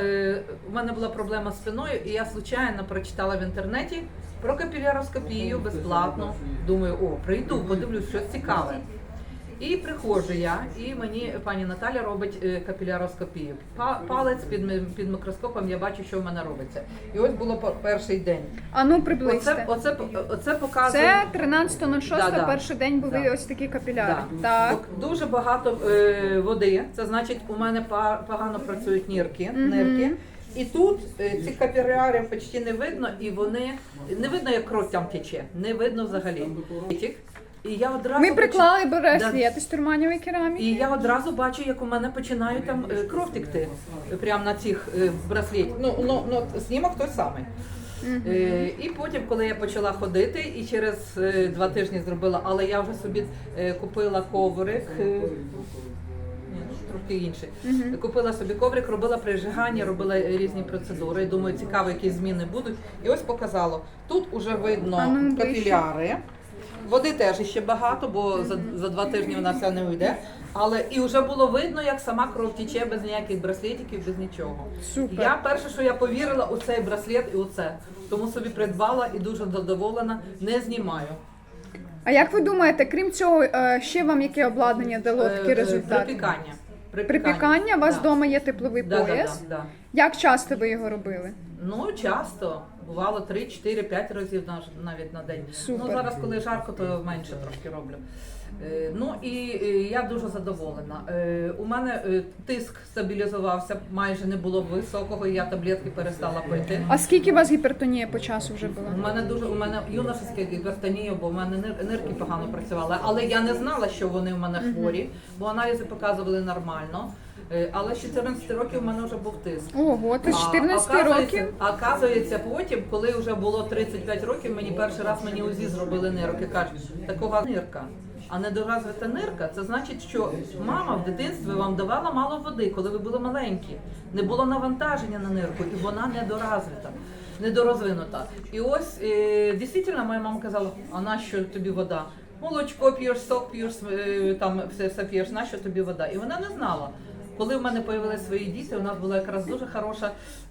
е, у мене була проблема з спиною, і я случайно прочитала в інтернеті про капіляроскопію безплатно. Думаю, о, прийду, подивлюсь, щось цікаве. І приходжу я, і мені пані Наталя робить е, капіляроскопію. Па- Палець під, під мікроскопом, я бачу, що в мене робиться. І ось було перший день. А ну Оце, приблизьте. оце, оце показує. Це 13.06, Да-да. перший день були Да. ось такі капіляри. Да. Так. Дуже багато е, води. Це значить, у мене погано працюють нирки. нирки. І тут е, ці капілярів почти не видно, і вони не видно, як кров там тече. Не видно взагалі. І я одразу Ми приклали браслет із турманівої кераміки. і я одразу бачу, як у мене починає там е, кров текти е, прямо на цих е, браслетах. Ну, ну, ну, знімок той самий. Е, і потім, коли я почала ходити, і через е, два тижні зробила, але я вже собі е, купила коврик. е, ні, Трохи інший. Купила собі коврик, робила прижигання, робила е, різні процедури. Думаю, цікаво, які зміни будуть. І ось показало. Тут уже видно ну, ближче. капіляри. Води теж ще багато, бо за, за два тижні вона вся не уйде. Але і вже було видно, як сама кров тече без ніяких браслетиків, без нічого. Супер. Я перше, що я повірила у цей браслет і у це. Тому собі придбала і дуже задоволена, не знімаю. А як ви думаєте, крім цього, е, ще вам яке обладнання дало Е, такі результати? Припікання. Припікання, у вас Да. вдома є тепловий Да, да, пояс. да, да. Як часто ви його робили? Ну, часто. Бувало 3, 4, 5 разів навіть на день. Супер. Ну, зараз, коли жарко, то менше трошки роблю. Е, Ну і е, я дуже задоволена. Е, У мене тиск стабілізувався, майже не було високого, і я таблетки перестала пити. А скільки у вас гіпертонія по часу вже була? У мене дуже у мене юношеська гіпертонія, бо в мене нир- нирки погано працювали. Але я не знала, що вони в мене хворі, бо аналізи показували нормально. Але з 14 років в мене вже був тиск. Ого, то з А, 14 оказується- років. Оказується, потім, коли вже було 35 років, мені перший раз мені УЗІ зробили нирки. Кажуть, такова нирка. А недоразвита нирка, це значить, що мама в дитинстві вам давала мало води, коли ви були маленькі. Не було навантаження на нирку, і вона недоразвита, недорозвинута. І ось е, дійсно моя мама казала: а нащо тобі вода? Молочко п'єш, сок п'єш, е, там все, все п'єш, нащо тобі вода? І вона не знала. Коли в мене появилися свої діти, у нас була якраз дуже хороша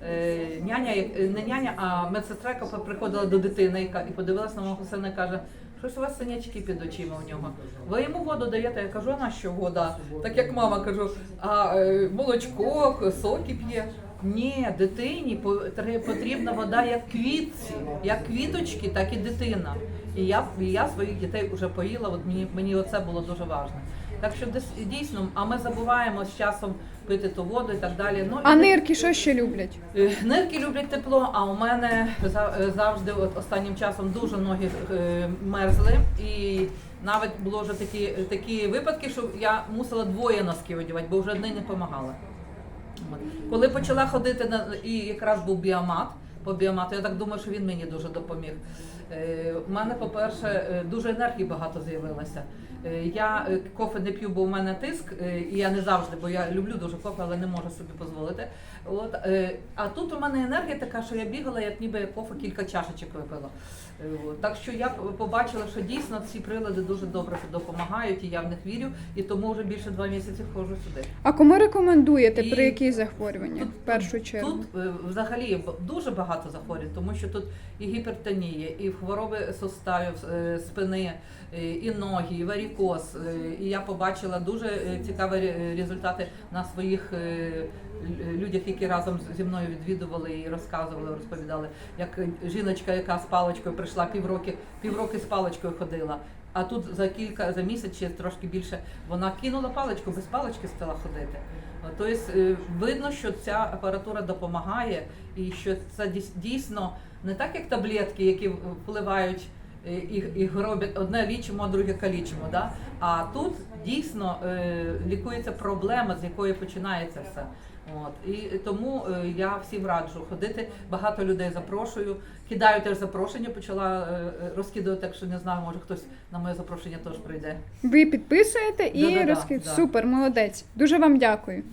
е, няня, е, не няня, а медсестра, яка приходила до дитини яка, і подивилася на мого сина і каже, щось у вас синячки під очима у нього. Ви йому воду даєте? Я кажу, а на що вода? Так як мама кажу, а е, молочко, соки п'є. Ні, дитині по- потрібна вода як квітці, як квіточки, так і дитина. І я, і я своїх дітей вже поїла, от мені, мені оце було дуже важливо. Так що десь- дійсно, а ми забуваємо з часом пити ту воду і так далі. Ну, А і- нирки що ще люблять? Е, Нирки люблять тепло, а у мене е, завжди от останнім часом дуже ноги е, мерзли. І навіть було вже такі, такі випадки, що я мусила двоє носків одягати, бо вже одне не допомагало. Коли почала ходити на і якраз був біомат. По біомату, я так думаю, що він мені дуже допоміг. Е, у мене, по-перше, е, дуже енергії багато з'явилося. Е, я е, кофе не п'ю, бо у мене тиск, е, і я не завжди, бо я люблю дуже кофе, але не можу собі дозволити. От, е, а тут у мене енергія така, що я бігала, як ніби кофе кілька чашечок випила. Е, от. Так що я побачила, що дійсно ці прилади дуже добре допомагають, і я в них вірю, і тому вже більше два місяці ходжу сюди. А кому рекомендуєте І при які захворювання тут- в першу чергу? Тут е, взагалі дуже багато захворювань, тому що тут і гіпертонія, і хвороби суставів, е, спини, е, і ноги, і варікоз. Е, І я побачила дуже цікаві результати на своїх людях, які разом зі мною відвідували і розказували, розповідали, як жіночка, яка з паличкою прийшла півроки, півроки з паличкою ходила. А тут за кілька за місяць чи трошки більше вона кинула паличку, без палички стала ходити. Тобто е, видно, що ця апаратура допомагає, і що це дійс- дійсно не так, як таблетки, які впливають і, і роблять одне лічимо, а друге калічимо. Да? А тут дійсно е, лікується проблема, з якої починається все. От і тому е, я всім раджу ходити. Багато людей запрошую. Кидаю теж запрошення. Почала е, е, розкидувати, так що не знаю, може хтось на моє запрошення теж прийде. Ви підписуєте і Да-да-да, розкид. да. Супер, молодець. Дуже вам дякую.